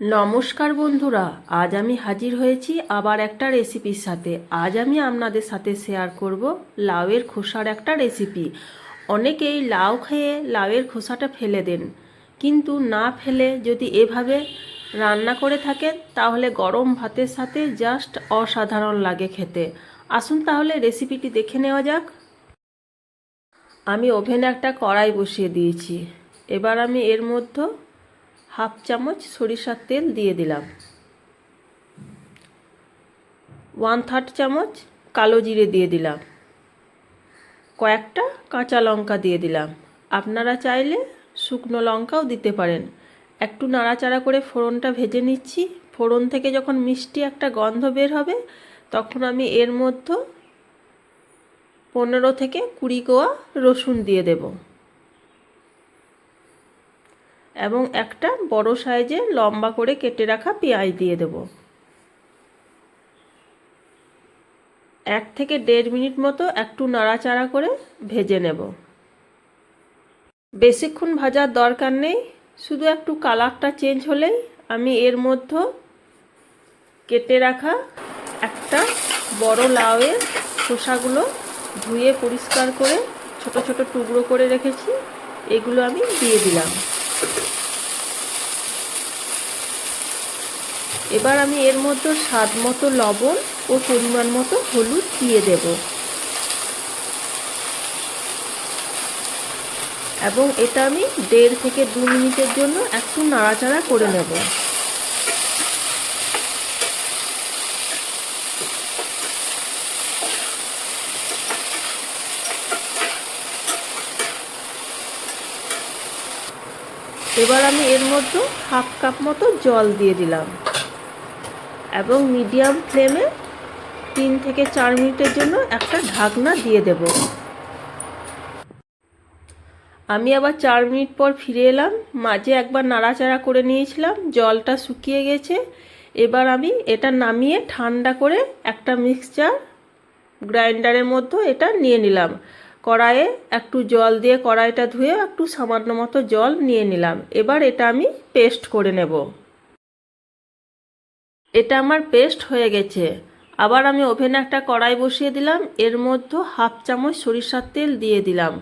নমস্কার বন্ধুরা, আজ আমি হাজির হয়েছি আবার একটা রেসিপির সাথে। আজ আমি আপনাদের সাথে শেয়ার করব লাউয়ের খোসার একটা রেসিপি অনেকেই লাউ খেয়ে লাউয়ের খোসাটা ফেলে দেন, কিন্তু না ফেলে যদি এভাবে রান্না করে থাকেন, তাহলে গরম ভাতের সাথে জাস্ট অসাধারণ লাগে খেতে। আসুন তাহলে রেসিপিটি দেখে নেওয়া যাক। আমি ওভেনে একটা কড়াই বসিয়ে দিয়েছি। এবার আমি এর মধ্যে হাফ চামচ সরিষার তেল দিয়ে দিলাম। ওয়ান থার্ড চামচ কালো জিরে দিয়ে দিলাম। কয়েকটা কাঁচা লঙ্কা দিয়ে দিলাম। আপনারা চাইলে শুকনো লঙ্কাও দিতে পারেন। একটু নাড়াচাড়া করে ফোড়নটা ভেজে নিচ্ছি। ফোড়ন থেকে যখন মিষ্টি একটা গন্ধ বের হবে, তখন আমি এর মধ্যে পনেরো থেকে কুড়ি কোয়া রসুন দিয়ে দেবো। এবং একটা বড় সাইজে লম্বা করে কেটে রাখা পেঁয়াজ দিয়ে দেব। এক থেকে দেড় মিনিট মতো একটু নাড়াচাড়া করে ভেজে নেব। বেশিক্ষণ ভাজার দরকার নেই, শুধু একটু কালারটা চেঞ্জ হলেই আমি এর মধ্যে কেটে রাখা একটা বড় লাউয়ের খোসাগুলো ধুয়ে পরিষ্কার করে ছোট ছোট টুকরো করে রেখেছি, এগুলো আমি দিয়ে দিলাম। এবার আমি এর মধ্যে স্বাদ মতো লবণ ও পরিমাণ মতো হলুদ দিয়ে দেব। এবং এটা আমি দেড় থেকে দু মিনিটের জন্য একটু নাড়াচাড়া করে নেব। এবার আমি এর মধ্যে হাফ কাপ মতো জল দিয়ে দিলাম। এবং মিডিয়াম ফ্লেমে তিন থেকে চার মিনিটের জন্য একটা ঢাকনা দিয়ে দেব। আমি আবার চার মিনিট পর ফিরে এলাম। মাঝে একবার নাড়াচাড়া করে নিয়েছিলাম, জলটা শুকিয়ে গেছে। এবার আমি এটা নামিয়ে ঠান্ডা করে একটা মিক্সচার গ্রাইন্ডারের মধ্যে এটা নিয়ে নিলাম। কড়াইয়ে একটু জল দিয়ে কড়াইটা ধুয়ে একটু সামান্য মতো জল নিয়ে নিলাম। এবার এটা আমি পেস্ট করে নেব। এটা আমার পেস্ট হয়ে গেছে। আবার আমি ওভেনে একটা কড়াই বসিয়ে দিলাম। এর মধ্যে হাফ চামচ সরিষার তেল দিয়ে দিলাম।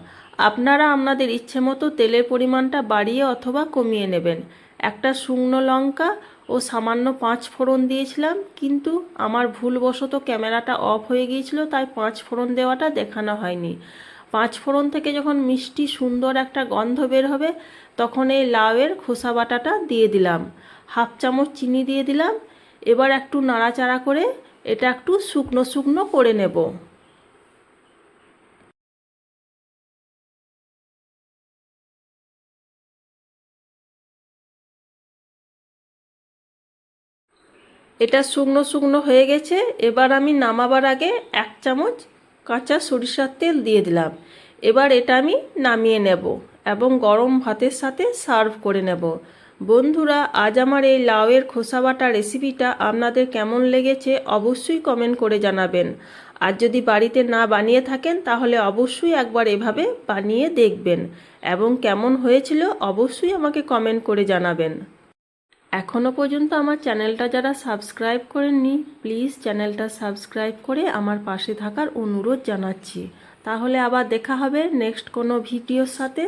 আপনারা আপনাদের ইচ্ছে মতো তেলের পরিমাণটা বাড়িয়ে অথবা কমিয়ে নেবেন। একটা শুকনো লঙ্কা ও সামান্য পাঁচ ফোড়ন দিয়েছিলাম, কিন্তু আমার ভুলবশত ক্যামেরাটা অফ হয়ে গিয়েছিল, তাই পাঁচ ফোড়ন দেওয়াটা দেখানো হয়নি। পাঁচ ফোড়ন থেকে যখন মিষ্টি সুন্দর একটা গন্ধ বের হবে, তখন এই লাউয়ের খোসা বাটাটা দিয়ে দিলাম। হাফ চামচ চিনি দিয়ে দিলাম। এবার একটু নাড়াচাড়া করে এটা একটু শুকনো শুকনো করে নেব। এটা শুকনো শুকনো হয়ে গেছে। এবার আমি নামাবার আগে এক চামচ কাঁচা সরিষার তেল দিয়ে দিলাম। এবার এটা আমি নামিয়ে নেব এবং গরম ভাতের সাথে সার্ভ করে নেব। বন্ধুরা, আজ আমার এই লাউয়ের খোসা বাটা রেসিপিটা আপনাদের কেমন লেগেছে অবশ্যই কমেন্ট করে জানাবেন। আর যদি বাড়িতে না বানিয়ে থাকেন, তাহলে অবশ্যই একবার এভাবে বানিয়ে দেখবেন। এবং কেমন হয়েছিল অবশ্যই আমাকে কমেন্ট করে জানাবেন। এখনও পর্যন্ত আমার চ্যানেলটা যারা সাবস্ক্রাইব করেননি প্লিজ চ্যানেলটা সাবস্ক্রাইব করে আমার পাশে থাকার অনুরোধ জানাচ্ছি। তাহলে আবার দেখা হবে নেক্সট কোনো ভিডিওর সাথে।